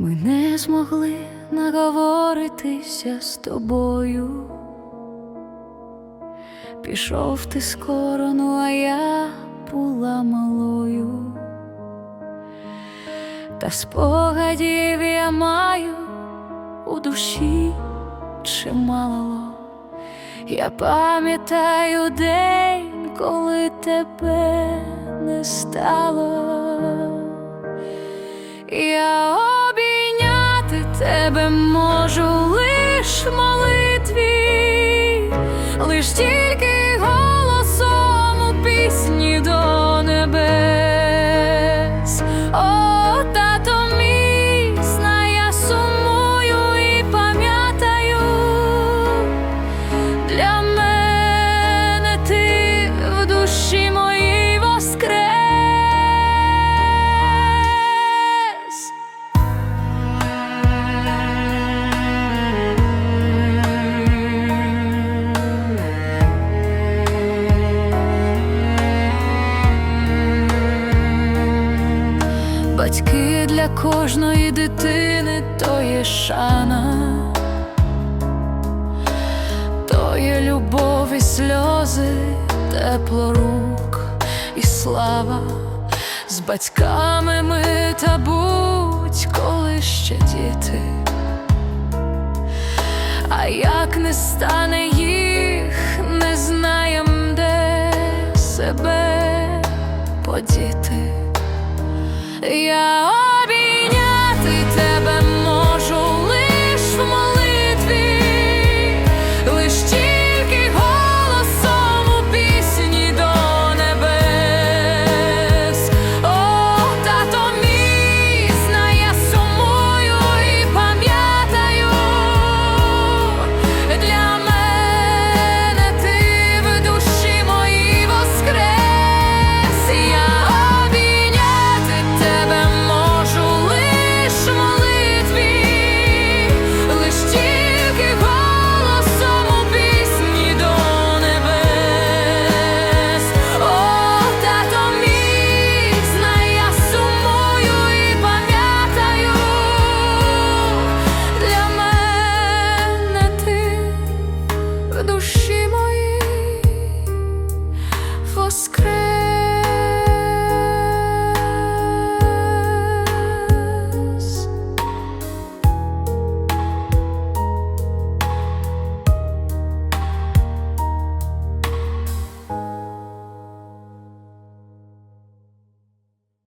Ми не змогли наговоритися з тобою. Пішов ти скоро, ну а я була малою. Та спогадів я маю у душі чимало. Я пам'ятаю день, коли тебе не стало. Я тебе можу лиш молитві, лиш тільки Батьки для кожної дитини то є шана, то є любов і сльози, тепло рук і слава. З батьками ми та будь-коли ще діти. А як не стане їх, не знаєм, де себе подіти. Я